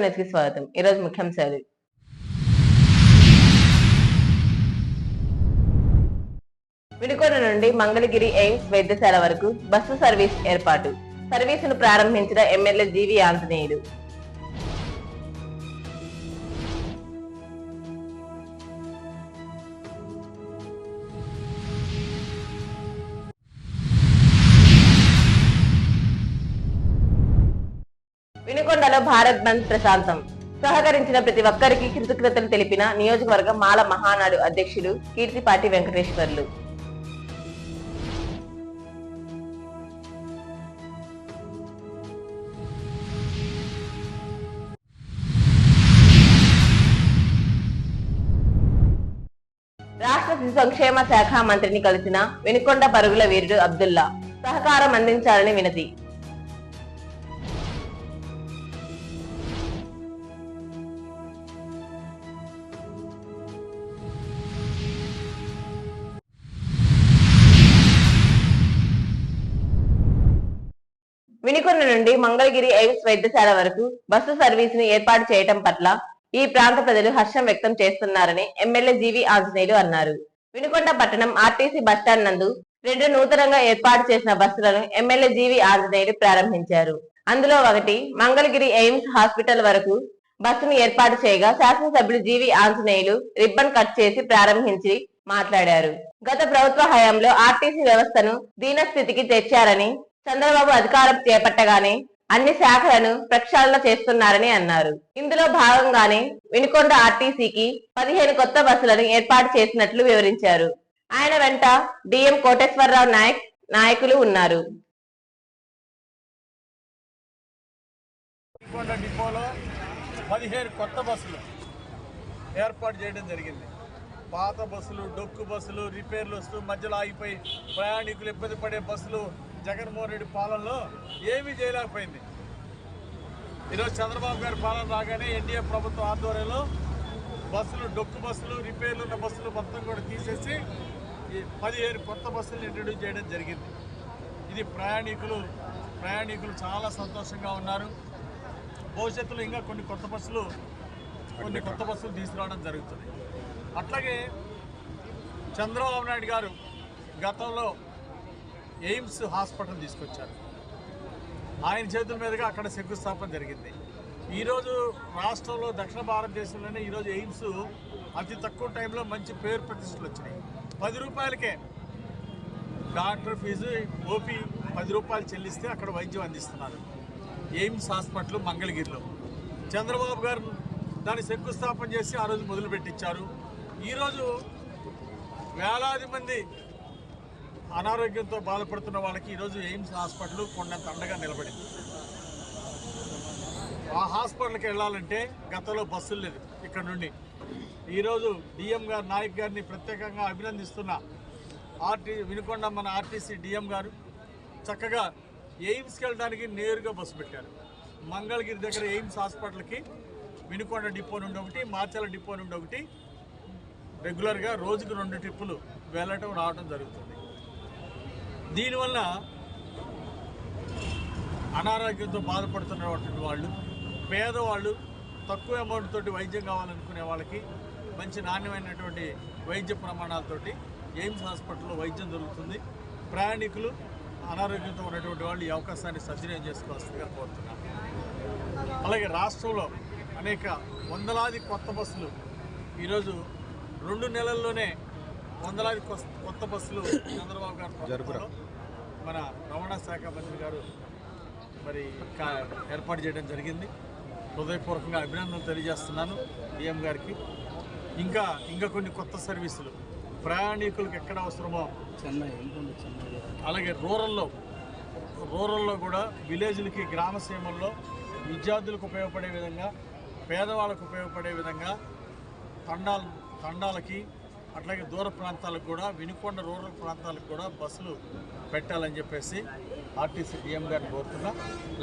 నమస్కారం వెనుక స్వాగతం ఈరోజు ముఖ్యాంశాలు విడుకోన నుండి మంగళగిరి ఎయిమ్స్ వైద్యశాల వరకు బస్సు సర్వీస్ ఏర్పాటు. సర్వీసును ప్రారంభించిన ఎమ్మెల్యే జీవి ఆంజనేయులు. భారత్ బంద్ ప్రశాంతం. సహకరించిన ప్రతి ఒక్కరికి కృతజ్ఞతలు తెలిపిన నియోజకవర్గం మాల మహానాడు అధ్యక్షులు కీర్తిపాటి వెంకటేశ్వర్లు. రాష్ట్ర శిశు సంక్షేమ శాఖ మంత్రిని కలిసిన వెనుకొండ పరుగుల వీరుడు అబ్దుల్లా. సహకారం అందించాలని వినతి. నుండి మంగళగిరి ఎయిమ్స్ వైద్యశాల వరకు బస్సు సర్వీసును ఏర్పాటు చేయటం పట్ల ఈ ప్రాంత ప్రజలు హర్షం వ్యక్తం చేస్తున్నారని ఎమ్మెల్యే జీవి ఆంజనేయులు అన్నారు. వినుకొండ పట్టణం ఆర్టీసీ బస్టాండ్ నందు రెండు నూతనంగా ఏర్పాటు చేసిన బస్సులను ఎమ్మెల్యే జీవి ఆంజనేయులు ప్రారంభించారు. అందులో ఒకటి మంగళగిరి ఎయిమ్స్ హాస్పిటల్ వరకు బస్సును ఏర్పాటు చేయగా శాసనసభ్యులు జీవి ఆంజనేయులు రిబ్బన్ కట్ చేసి ప్రారంభించి మాట్లాడారు. గత ప్రభుత్వ హయాంలో ఆర్టీసీ వ్యవస్థను దీనస్థితికి తెచ్చారని చంద్రబాబు అధికారం చేపట్టగానే అన్ని శాఖలను ప్రక్షాళన చేస్తున్నారని అన్నారు. ఇందులో భాగంగానే వినుకొండ ఆర్టీసీకి పదిహేను కొత్త బస్సులను ఏర్పాటు చేసినట్లు వివరించారు. ఆయన వెంట డిఎం కోటేశ్వరరావు నాయక్ నాయకులు ఉన్నారు. డిపోలో పదిహేను కొత్త బస్సులు ఏర్పాటు చేయడం జరిగింది. పాత బస్సులు డొక్కు బస్సులు రిపేర్లు వస్తూ మధ్యలో ఆగిపోయి ప్రయాణికులు ఇబ్బంది పడే బస్సులు జగన్మోహన్ రెడ్డి పాలనలో ఏమీ చేయలేకపోయింది. ఈరోజు చంద్రబాబు గారి పాలన రాగానే ఎన్డీఏ ప్రభుత్వం ఆధ్వర్యంలో బస్సులు డొక్కు బస్సులు రిపేర్లు ఉన్న బస్సులు మొత్తం కూడా తీసేసి ఈ పదిహేను కొత్త బస్సులు ఇంట్రడ్యూస్ చేయడం జరిగింది. ఇది ప్రయాణికులు ప్రయాణికులు చాలా సంతోషంగా ఉన్నారు. భవిష్యత్తులో ఇంకా కొన్ని కొత్త బస్సులు కొన్ని కొత్త బస్సులు తీసుకురావడం జరుగుతుంది. అట్లాగే చంద్రబాబు నాయుడు గారు గతంలో ఎయిమ్స్ హాస్పిటల్ తీసుకొచ్చారు. ఆయన చేతుల మీదుగా అక్కడ శంకుస్థాపన జరిగింది. ఈరోజు రాష్ట్రంలో దక్షిణ భారతదేశంలోనే ఈరోజు ఎయిమ్స్ అతి తక్కువ టైంలో మంచి పేరు ప్రతిష్టలు వచ్చినాయి. పది రూపాయలకే డాక్టర్ ఫీజు ఓపీ పది రూపాయలు చెల్లిస్తే అక్కడ వైద్యం అందిస్తున్నారు. ఎయిమ్స్ హాస్పిటల్ మంగళగిరిలో. చంద్రబాబు గారు దాన్ని శంకుస్థాపన చేసి ఆ రోజు మొదలుపెట్టించారు. ఈరోజు వేలాది మంది అనారోగ్యంతో బాధపడుతున్న వాళ్ళకి ఈరోజు ఎయిమ్స్ హాస్పిటల్ కొండంత అండగా నిలబడింది. ఆ హాస్పిటల్కి వెళ్ళాలంటే గతంలో బస్సులు లేదు ఇక్కడ నుండి. ఈరోజు డిఎం గారు నాయక్ గారిని ప్రత్యేకంగా అభినందిస్తున్న ఆర్టీ వినుకొండ మన ఆర్టీసీ డిఎం గారు చక్కగా ఎయిమ్స్కి వెళ్ళడానికి నేరుగా బస్సు పెట్టారు. మంగళగిరి దగ్గర ఎయిమ్స్ హాస్పిటల్కి వినుకొండ డిపో నుండి ఒకటి మార్చాల డిపో నుండి ఒకటి రెగ్యులర్గా రోజుకు రెండు ట్రిప్పులు వెళ్ళటం రావడం జరుగుతుంది. దీనివల్ల అనారోగ్యంతో బాధపడుతున్నటువంటి వాళ్ళు పేదవాళ్ళు తక్కువ అమౌంట్ తోటి వైద్యం కావాలనుకునే వాళ్ళకి మంచి నాణ్యమైనటువంటి వైద్య ప్రమాణాలతోటి ఎయిమ్స్ హాస్పిటల్లో వైద్యం దొరుకుతుంది. ప్రయాణికులు అనారోగ్యంతో ఉన్నటువంటి వాళ్ళు ఈ అవకాశాన్ని సద్వినియోగం చేసుకోవాల్సిందిగా కోరుతున్నాను. అలాగే రాష్ట్రంలో అనేక వందలాది కొత్త బస్సులు ఈరోజు రెండు నెలల్లోనే వందలాది కొత్త బస్సులు చంద్రబాబు గారు మన రవాణా శాఖ మంత్రి గారు మరి కా- ఏర్పాటు చేయడం జరిగింది. హృదయపూర్వకంగా అభినందనలు తెలియజేస్తున్నాను డిఎం గారికి. ఇంకా ఇంకా కొన్ని కొత్త సర్వీసులు. ప్రయాణికులకు ఎక్కడ అవసరమో. అలాగే రూరల్లో రూరల్లో కూడా విలేజ్లకి గ్రామ సీమల్లో విద్యార్థులకు ఉపయోగపడే విధంగా పేదవాళ్ళకు ఉపయోగపడే విధంగా తండాలు తండాలకి అట్లాగే దూర ప్రాంతాలకు కూడా వినుకొండ రూరల్ ప్రాంతాలకు కూడా బస్సులు పెట్టాలని చెప్పేసి ఆర్టీసీ డిఎం గారిని కోరుతున్నా.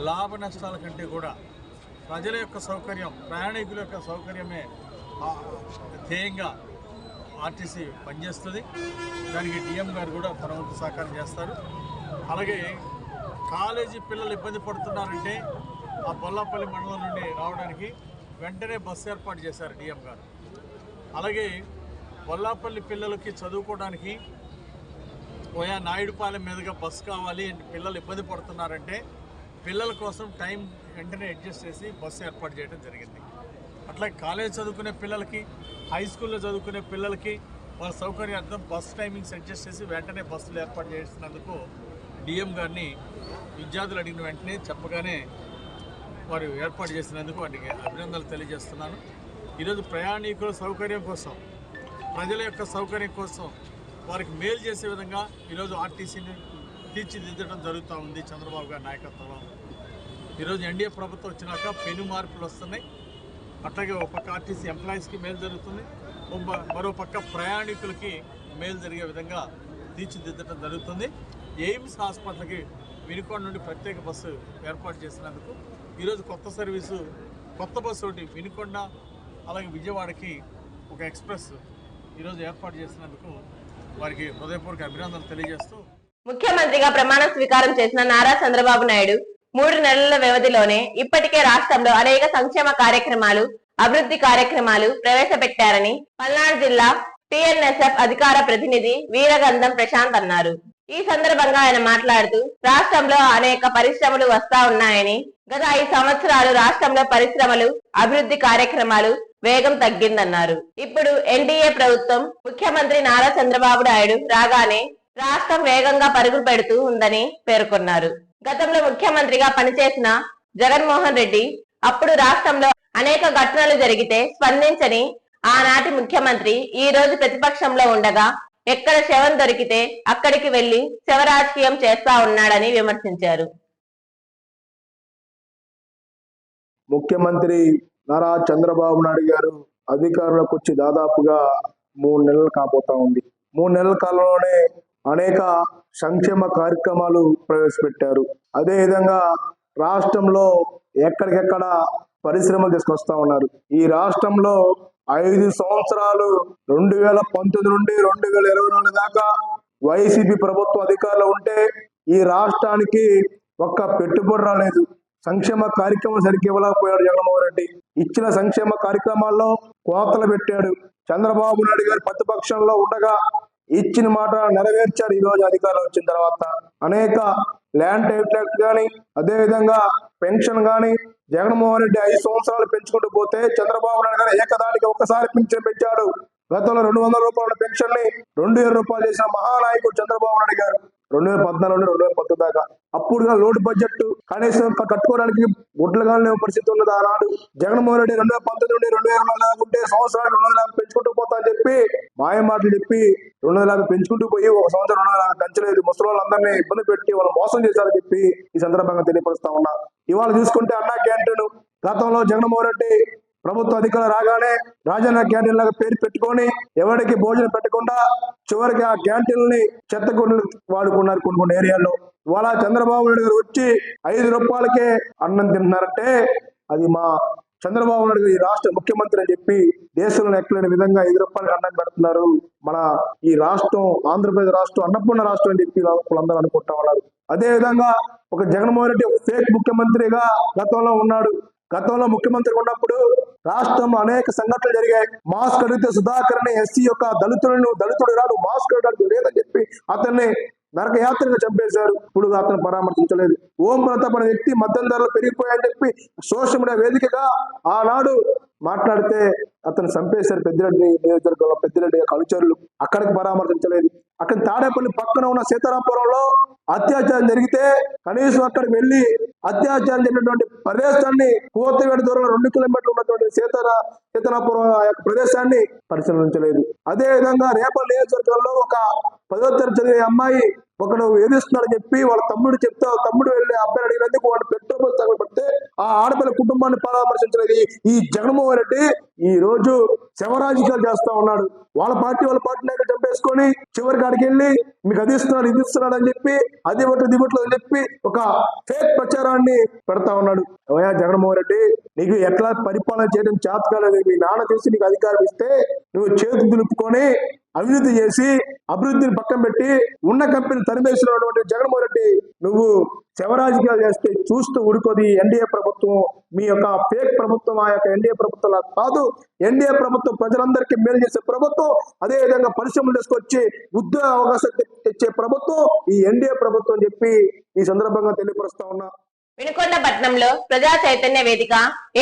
లాభ నష్టాల కంటే కూడా ప్రజల యొక్క సౌకర్యం ప్రయాణికుల యొక్క సౌకర్యమే ధ్యేయంగా ఆర్టీసీ పనిచేస్తుంది. దానికి డిఎం గారు కూడా తన వంతు సహకారం చేస్తారు. అలాగే కాలేజీ పిల్లలు ఇబ్బంది పడుతున్నారంటే ఆ బొల్లాపల్లి మండలం నుండి రావడానికి వెంటనే బస్సు ఏర్పాటు చేశారు డిఎం గారు. అలాగే బొల్లాపల్లి పిల్లలకి చదువుకోవడానికి పోయా నాయుడుపాలెం మీదుగా బస్సు కావాలి పిల్లలు ఇబ్బంది పడుతున్నారంటే పిల్లల కోసం టైం వెంటనే అడ్జస్ట్ చేసి బస్సు ఏర్పాటు చేయడం జరిగింది. అట్లా కాలేజ్ చదువుకునే పిల్లలకి హై స్కూల్లో చదువుకునే పిల్లలకి వాళ్ళ సౌకర్యార్థం బస్ టైమింగ్స్ అడ్జస్ట్ చేసి వెంటనే బస్సులు ఏర్పాటు చేసినందుకు డిఎం గారిని విద్యార్థులు అడిగిన వెంటనే చెప్పగానే వారు ఏర్పాటు చేసినందుకు వాటికి అభినందనలు తెలియజేస్తున్నాను. ఈరోజు ప్రయాణికుల సౌకర్యం కోసం ప్రజల యొక్క సౌకర్యం కోసం వారికి మేలు చేసే విధంగా ఈరోజు ఆర్టీసీని తీర్చిదిద్దడం జరుగుతూ ఉంది చంద్రబాబు గారి నాయకత్వంలో. ఈరోజు ఎన్డీఏ ప్రభుత్వం వచ్చినాక పెను మార్పులు వస్తున్నాయి. అట్లాగే ఒక పక్క ఆర్టీసీ ఎంప్లాయీస్కి మేలు జరుగుతుంది. మరో పక్క ప్రయాణికులకి మేలు జరిగే విధంగా తీర్చిదిద్దడం జరుగుతుంది. ఎయిమ్స్ హాస్పిటల్కి వినుకొండ నుండి ప్రత్యేక బస్సు ఏర్పాటు చేసినందుకు ఈరోజు కొత్త సర్వీసు కొత్త బస్సు ఒకటి వినుకొండ అలాగే విజయవాడకి ఒక ఎక్స్ప్రెస్ ఈరోజు ఏర్పాటు చేసినందుకు వారికి హృదయపూర్వక అభినందనలు తెలియజేస్తూ ముఖ్యమంత్రిగా ప్రమాణ స్వీకారం చేసిన నారా చంద్రబాబు నాయుడు మూడు నెలల వ్యవధిలోనే ఇప్పటికే రాష్ట్రంలో అనేక సంక్షేమ కార్యక్రమాలు అభివృద్ధి కార్యక్రమాలు ప్రవేశపెట్టారని పల్నాడు జిల్లా టిఎన్ఎస్ఎఫ్ అధికార ప్రతినిధి వీరగంధం ప్రశాంత్ అన్నారు. ఈ సందర్భంగా ఆయన మాట్లాడుతూ రాష్ట్రంలో అనేక పరిశ్రమలు వస్తా ఉన్నాయని గత ఐదు సంవత్సరాలు రాష్ట్రంలో పరిశ్రమలు అభివృద్ధి కార్యక్రమాలు వేగం తగ్గిందన్నారు. ఇప్పుడు ఎన్డీఏ ప్రభుత్వం ముఖ్యమంత్రి నారా చంద్రబాబు నాయుడు రాగానే రాష్ట్రం వేగంగా పరుగులు పెడుతూ ఉందని పేర్కొన్నారు. గతంలో ముఖ్యమంత్రిగా పనిచేసిన జగన్మోహన్ రెడ్డి అప్పుడు రాష్ట్రంలో అనేక ఘటనలు జరిగితే స్పందించని ఆనాటి ముఖ్యమంత్రి ఈ రోజు ప్రతిపక్షంలో ఉండగా ఎక్కడ శవం దొరికితే అక్కడికి వెళ్ళి శవరాజకీయం చేస్తా ఉన్నాడని విమర్శించారు. ముఖ్యమంత్రి నారా చంద్రబాబు నాయుడు గారు అధికారులకు వచ్చి దాదాపుగా మూడు నెలలు కాబోతా ఉంది. మూడు నెలల కాలంలోనే అనేక సంక్షేమ కార్యక్రమాలు ప్రవేశపెట్టారు. అదే విధంగా రాష్ట్రంలో ఎక్కడికెక్కడ పరిశ్రమలు తీసుకొస్తా ఉన్నారు. ఈ రాష్ట్రంలో ఐదు సంవత్సరాలు రెండు వేల పంతొమ్మిది నుండి రెండు వేల ఇరవై నాలుగు దాకా వైసీపీ ప్రభుత్వ అధికారులు ఉంటే ఈ రాష్ట్రానికి ఒక్క పెట్టుబడి రాలేదు. సంక్షేమ కార్యక్రమం సరిగ్గా ఇవ్వలేకపోయాడు జగన్మోహన్ రెడ్డి. ఇచ్చిన సంక్షేమ కార్యక్రమాల్లో కోతలు పెట్టాడు. చంద్రబాబు నాయుడు గారు ప్రతిపక్షంలో ఉండగా ఇచ్చిన మాట నెరవేర్చారు ఈ రోజు అధికారులు వచ్చిన తర్వాత అనేక ల్యాండ్ టైటిల్ కానీ అదే విధంగా పెన్షన్ కానీ జగన్మోహన్ రెడ్డి ఐదు సంవత్సరాలు పెంచుకుంటూ పోతే చంద్రబాబు నాయుడు గారు ఏకదాటికి ఒక్కసారి పెన్షన్ పెంచాడు. గతంలో రెండు వందల రూపాయల పెన్షన్ని రెండు వేల రూపాయలు చేసిన మహానాయకుడు చంద్రబాబు నాయుడు గారు. రెండు వేల పద్నాలుగు నుండి రెండు వేల పంతొమ్మిది దాకా. అప్పుడు లోటు బడ్జెట్ కనీసం కట్టుకోవడానికి గుడ్లు కానీ పరిస్థితి ఉన్నది ఆనాడు. జగన్మోహన్ రెడ్డి రెండు వేల పంతొమ్మిది నుండి రెండు వేల నాలుగు దాకా ఉంటే సంవత్సరానికి రెండు వందల పెంచుకుంటూ పోతా అని చెప్పి మాయ మాటలు చెప్పి రెండు వందల యాభై పెంచుకుంటూ పోయి ఒక సంవత్సరం రెండు వందల యాభై పెంచలేదు. ముసలి వాళ్ళందరినీ ఇబ్బంది పెట్టి వాళ్ళు మోసం చేశారని చెప్పి ఈ సందర్భంగా తెలియపరుస్తా ఉన్నా. ఇవాళ చూసుకుంటే అన్నా క్యాంటీన్ గతంలో జగన్మోహన్ రెడ్డి ప్రభుత్వ అధికారులు రాగానే రాజన్న క్యాంటీన్ లాగా పేరు పెట్టుకొని ఎవరికి భోజనం పెట్టకుండా చివరికి ఆ క్యాంటీన్ని చెత్త గుండెలు వాడుకున్నారు కొన్ని కొన్ని ఏరియాల్లో. ఇవాళ చంద్రబాబు నాయుడు గారు వచ్చి ఐదు రూపాయలకే అన్నం తింటున్నారంటే అది మా చంద్రబాబు నాయుడు గారు ఈ రాష్ట్ర ముఖ్యమంత్రి అని చెప్పి దేశంలో ఎక్కలేని విధంగా ఐదు రూపాయలకి అన్నం పెడుతున్నారు. మన ఈ రాష్ట్రం ఆంధ్రప్రదేశ్ రాష్ట్రం అన్నపూర్ణ రాష్ట్రం అని చెప్పి వాళ్ళందరూ అనుకుంటా ఉన్నారు. అదే విధంగా ఒక జగన్మోహన్ రెడ్డి ఫేక్ ముఖ్యమంత్రిగా గతంలో ఉన్నాడు. గతంలో ముఖ్యమంత్రి ఉన్నప్పుడు రాష్ట్రంలో అనేక సంఘటనలు జరిగాయి. మాస్క్ అడిగితే సుధాకర్ అనే ఎస్సీ యొక్క దళితులను దళితుడు రాడు మాస్క్ అడగడానికి లేదని చెప్పి అతన్ని నరక యాత్రగా చంపేశారు. ఇప్పుడు అతను పరామర్శించలేదు. ఓం ప్రతాప్ అనే వ్యక్తి మద్యం ధరలు పెరిగిపోయాయని చెప్పి సోషల్ మీడియా వేదికగా ఆనాడు మాట్లాడితే అతను చంపేశారు పెద్దిరెడ్డి నియోజకవర్గంలో. పెద్దిరెడ్డి యొక్క అనుచరులు అక్కడికి పరామర్శించలేదు. అక్కడ తాడేపల్లి పక్కన ఉన్న సీతారాంపురంలో అత్యాచారం జరిగితే కనీసం అక్కడికి వెళ్ళి అత్యాచారం జరిగినటువంటి ప్రదేశాన్ని కోతవేడి దూరంలో రెండు కిలోమీటర్లు ఉన్నటువంటి సీతారా సీతారాపురం ఆ యొక్క ప్రదేశాన్ని పరిశీలించలేదు. అదే విధంగా రేపల్ నియోజకవర్గంలో ఒక పదో తరగతి చదివే అమ్మాయి ఒకడు వేధిస్తున్నాడని చెప్పి వాళ్ళ తమ్ముడు చెప్తే తమ్ముడు వెళ్ళి అబ్బాయి అడిగినందుకు వాడు పెట్రోల్ బస్ ఆ ఆడపిల్ల కుటుంబాన్ని పరామర్శించలేదు ఈ- జగన్మోహన్ రెడ్డి. ఈ రోజు శవరాజకీయాలు చేస్తా ఉన్నాడు. వాళ్ళ పార్టీ వాళ్ళ పార్టీ నాయకులు చంపేసుకొని చివరికి అడిగి వెళ్ళి మీకు అది ఇస్తున్నాడు ఇది ఇస్తున్నాడు అని చెప్పి అది ఇవ్వట్లేదు ఇది ఇవ్వట్లేదు అని చెప్పి ఒక ఫేక్ ప్రచారాన్ని పెడతా ఉన్నాడు. ఓయా జగన్మోహన్ రెడ్డి నీకు ఎట్లా పరిపాలన చేయడం చేత కాలేదు మీ నాన్న చేసి నీకు అధికారం ఇస్తే నువ్వు చేతులు దులుపుకొని అవినీతి చేసి అభివృద్ధిని పక్కన పెట్టి ఉన్న కంపెనీ తరిమేసినటువంటి జగన్మోహన్ రెడ్డి నువ్వు శవరాజకీయాలు చేస్తే చూస్తూ ఉడుకోది ఎన్డీఏ ప్రభుత్వం. మీ యొక్క ఫేక్ ప్రభుత్వం ఆ యొక్క ఎన్డీఏ ప్రభుత్వం కాదు. ఎన్డీఏ ప్రభుత్వం ప్రజలందరికీ మేలు చేసే ప్రభుత్వం అదే విధంగా పరిశ్రమలు తీసుకొచ్చి ఉద్యోగ అవకాశం తెచ్చే ప్రభుత్వం ఈ ఎన్డీఏ ప్రభుత్వం అని చెప్పి ఈ సందర్భంగా తెలియపరుస్తా ఉన్నా. వినుకొండపట్నంలో ప్రజా చైతన్య వేదిక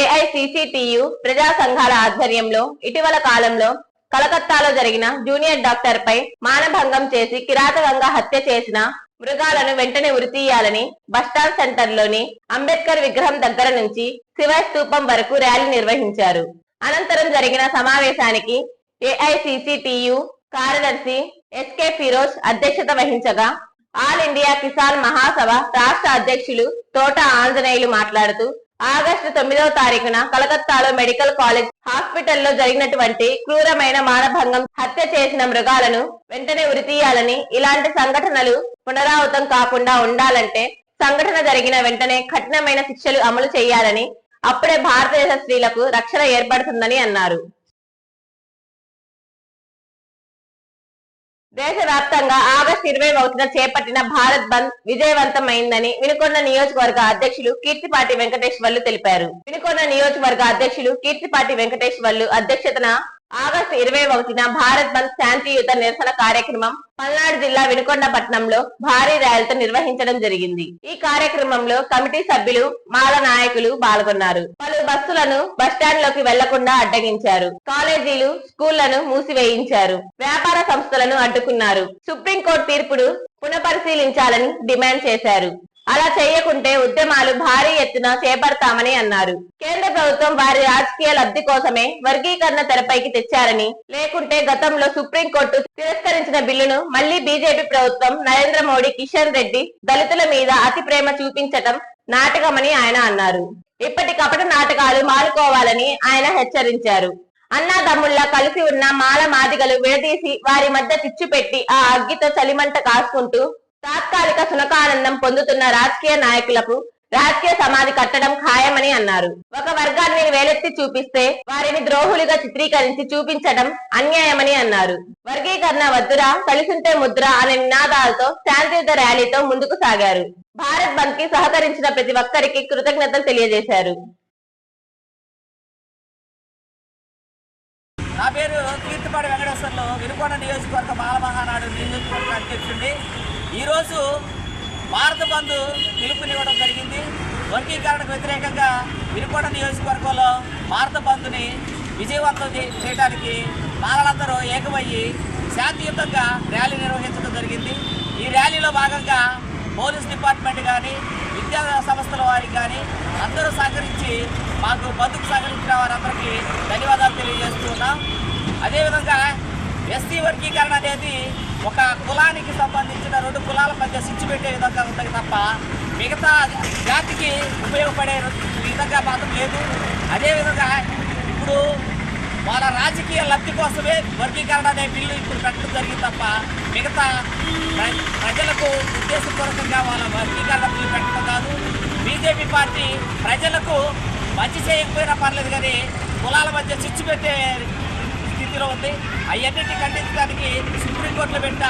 ఏఐసిసిటియు ప్రజా సంఘాల ఆధ్వర్యంలో ఇటీవల కాలంలో కలకత్తాలో జరిగిన జూనియర్ డాక్టర్ పై మానభంగం చేసి కిరాతకంగా హత్య చేసిన మృగాలను వెంటనే ఉరితీయాలని బస్టాండ్ సెంటర్లోని అంబేద్కర్ విగ్రహం దగ్గర నుంచి శివ స్తూపం వరకు ర్యాలీ నిర్వహించారు. అనంతరం జరిగిన సమావేశానికి ఏఐసిసిటియు కార్యదర్శి ఎస్కే ఫిరోజ్ అధ్యక్షత వహించగా ఆల్ ఇండియా కిసాన్ మహాసభ రాష్ట్ర అధ్యక్షులు తోట ఆంజనేయులు మాట్లాడుతూ ఆగస్టు తొమ్మిదవ తారీఖున కలకత్తాలో మెడికల్ కాలేజ్ హాస్పిటల్లో జరిగినటువంటి క్రూరమైన మానభంగం హత్య చేసిన మృగాలను వెంటనే ఉరితీయాలని ఇలాంటి సంఘటనలు పునరావృతం కాకుండా ఉండాలంటే సంఘటన జరిగిన వెంటనే కఠినమైన శిక్షలు అమలు చేయాలని అప్పుడే భారతదేశ స్త్రీలకు రక్షణ ఏర్పడుతుందని అన్నారు. దేశవ్యాప్తంగా ఆగస్టు ఇరవై ఒకటిన చేపట్టిన భారత్ బంద్ విజయవంతమైందని వినుకొండ నియోజకవర్గ అధ్యక్షులు కీర్తిపాటి వెంకటేశ్వర్లు తెలిపారు. వినుకొండ నియోజకవర్గ అధ్యక్షులు కీర్తిపాటి వెంకటేశ్వర్లు అధ్యక్షతన ఆగస్టు ఇరవై ఒకటిన భారత్ బంద్ శాంతియుత నిరసన కార్యక్రమం పల్నాడు జిల్లా వినుకొండ పట్నంలో భారీ ర్యాలీతో నిర్వహించడం జరిగింది. ఈ కార్యక్రమంలో కమిటీ సభ్యులు మాల నాయకులు పాల్గొన్నారు. పలు బస్సులను బస్టాండ్లోకి వెళ్ళకుండా అడ్డగించారు. కాలేజీలు స్కూళ్ళను మూసివేయించారు. వ్యాపార సంస్థలను అడ్డుకున్నారు. సుప్రీంకోర్టు తీర్పును పునఃపరిశీలించాలని డిమాండ్ చేశారు. అలా చేయకుంటే ఉద్యమాలు భారీ ఎత్తున చేపడతామని అన్నారు. కేంద్ర ప్రభుత్వం వారి రాజకీయ లబ్ధి కోసమే వర్గీకరణ తెరపైకి తెచ్చారని లేకుంటే గతంలో సుప్రీంకోర్టు తిరస్కరించిన బిల్లును మళ్ళీ బీజేపీ ప్రభుత్వం నరేంద్ర మోడీ కిషన్ రెడ్డి దళితుల మీద అతి ప్రేమ చూపించటం నాటకమని ఆయన అన్నారు. ఇప్పటి కపట నాటకాలు మానుకోవాలని ఆయన హెచ్చరించారు. అన్నాదమ్ముళ్ళ కలిసి ఉన్న మాల మాదిగలు విడదీసి వారి మధ్య చిచ్చు పెట్టి ఆ అగ్గితో చలిమంట కాసుకుంటూ తాత్కాలిక సునకానందం పొందుతున్న రాజకీయ నాయకులకు రాజకీయ సమాధి కట్టడం ఖాయమని అన్నారు. ఒక వర్గాన్ని వేలెత్తి చూపిస్తే వారిని ద్రోహులుగా చిత్రీకరించి చూపించడం అన్యాయమని అన్నారు. వర్గీకరణ వద్దురా కలిసుంటే ముద్ర అనే నినాదాలతో శాంతియుత ర్యాలీతో ముందుకు సాగారు. భారత్ బంద్కి సహకరించిన ప్రతి ఒక్కరికి కృతజ్ఞతలు తెలియజేశారు. నా పేరు కీర్తిపాడు వెంకటేశ్వర్లు. వినుకొండ నియోజకవర్గ బాల మహానాడు నియోజకవర్గ అధ్యక్షుడిని. ఈరోజు భారత బంధు పిలుపునివ్వడం జరిగింది. వర్గీకరణకు వ్యతిరేకంగా వినుకొండ నియోజకవర్గంలో భారత బంధుని విజయవంతం చేయడానికి మాలలందరూ ఏకమయ్యి శాంతియుతంగా ర్యాలీ నిర్వహించడం జరిగింది. ఈ ర్యాలీలో భాగంగా పోలీస్ డిపార్ట్మెంట్ కానీ విద్యా సంస్థల వారికి కానీ అందరూ సహకరించి మాకు బంధుకు సహకరించిన వారందరికీ ధన్యవాదాలు తెలియజేస్తున్నాం అదేవిధంగా ఎస్సీ వర్గీకరణ అనేది ఒక కులానికి సంబంధించిన రెండు కులాల మధ్య స్విచ్ పెట్టే విధంగా ఉంటుంది తప్ప మిగతా జాతికి ఉపయోగపడే విధంగా మాత్రం లేదు. అదేవిధంగా ఇప్పుడు వాళ్ళ రాజకీయ లబ్ధి కోసమే వర్గీకరణ అనే బిల్లు ఇప్పుడు పెట్టడం జరిగింది తప్ప మిగతా ప్రజలకు ఉద్దేశపూర్వకంగా వాళ్ళ వర్గీకరణ బిల్లు పెట్టడం కాదు. బీజేపీ పార్టీ ప్రజలకు మంచి చేయకపోయినా పర్లేదు కానీ కులాల మధ్య చిచ్చు పెట్టే స్థితిలో ఉంది. అవన్నింటినీ ఖండించడానికి సుప్రీంకోర్టులో పెట్టిన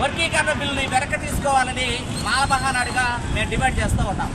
వర్గీకరణ బిల్లుని వెనక్కి తీసుకోవాలని మహామహానాడుగా మేము డిమాండ్ చేస్తూ ఉన్నాం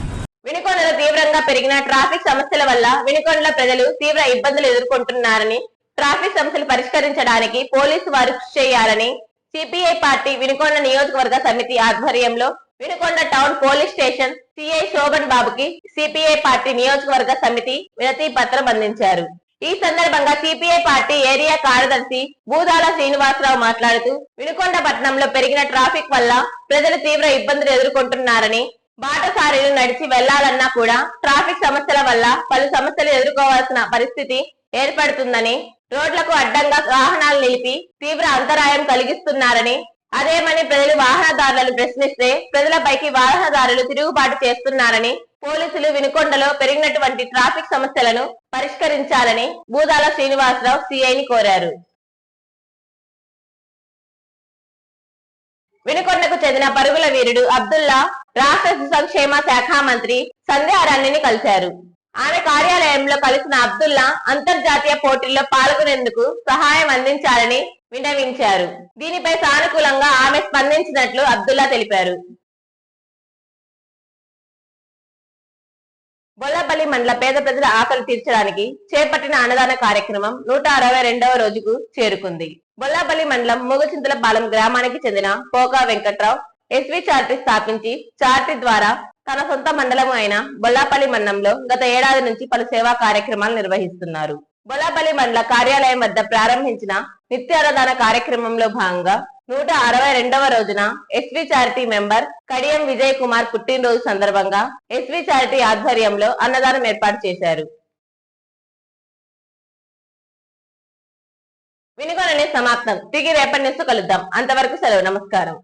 వినుకొండలో తీవ్రంగా పెరిగిన ట్రాఫిక్ సమస్యల వల్ల వినుకొండల ప్రజలు తీవ్ర ఇబ్బందులు ఎదుర్కొంటున్నారని ట్రాఫిక్ సమస్యలు పరిష్కరించడానికి పోలీసు వారు కృషి చేయాలని సిపిఐ పార్టీ వినుకొండ నియోజకవర్గ సమితి ఆధ్వర్యంలో Vinukonda town police station CI Shobhan బాబుకి సిపిఐ పార్టీ నియోజకవర్గ సమితి వినతి పత్రం అందించారు. ఈ సందర్భంగా సిపిఐ పార్టీ ఏరియా కార్యదర్శి భూదాల శ్రీనివాసరావు మాట్లాడుతూ వినుకొండ పట్టణంలో పెరిగిన ట్రాఫిక్ వల్ల ప్రజలు తీవ్ర ఇబ్బందులు ఎదుర్కొంటున్నారని బాటసారీలు నడిచి వెళ్ళాలన్నా కూడా ట్రాఫిక్ సమస్యల వల్ల పలు సమస్యలు ఎదుర్కోవాల్సిన పరిస్థితి ఏర్పడుతుందని రోడ్లకు అడ్డంగా వాహనాలు నిలిపి తీవ్ర అంతరాయం కలిగిస్తున్నారని అదేమని ప్రజలు వాహనదారులను ప్రశ్నిస్తే ప్రజలపైకి వాహనదారులు తిరుగుబాటు చేస్తున్నారని పోలీసులు వినుకొండలో పెరిగినటువంటి ట్రాఫిక్ సమస్యలను పరిష్కరించాలని బూదాల శ్రీనివాసరావు సిఐని కోరారు. వినుకొండకు చెందిన పరుగుల వీరుడు అబ్దుల్లా రాష్ట్ర సుసంక్షేమ సంక్షేమ శాఖ మంత్రి సంధ్యారాణిని కలిశారు. ఆమె కార్యాలయంలో కలిసిన అబ్దుల్లా అంతర్జాతీయ పోటీల్లో పాల్గొనేందుకు సహాయం అందించాలని విన్నవించారు దీనిపై సానుకూలంగా ఆమె స్పందించినట్లు అబ్దుల్లా తెలిపారు. బొల్లపల్లి మండల పేద ప్రజల ఆకలి తీర్చడానికి చేపట్టిన అన్నదాన కార్యక్రమం నూట అరవై రెండవ రోజుకు చేరుకుంది. బొల్లపల్లి మండలం మూగచింతలపాలెం గ్రామానికి చెందిన పోకా వెంకట్రావు ఎస్వి చార్టీ స్థాపించి చార్టీ ద్వారా తన సొంత మండలం అయిన బొల్లాపల్లి మండలంలో గత ఏడాది నుంచి పలు సేవా కార్యక్రమాలు నిర్వహిస్తున్నారు. బొల్లాపల్లి మండల కార్యాలయం వద్ద ప్రారంభించిన నిత్య అన్నదాన కార్యక్రమంలో భాగంగా నూట అరవై రెండవ రోజున SV charity member Kadiyam Vijay Kumar పుట్టినరోజు సందర్భంగా ఎస్వి చారిటీ ఆధ్వర్యంలో అన్నదానం ఏర్పాటు చేశారు. వినుగొనని సమాప్తం. తిరిగి రేపటి న్యూస్ కలుద్దాం. అంతవరకు సెలవు. నమస్కారం.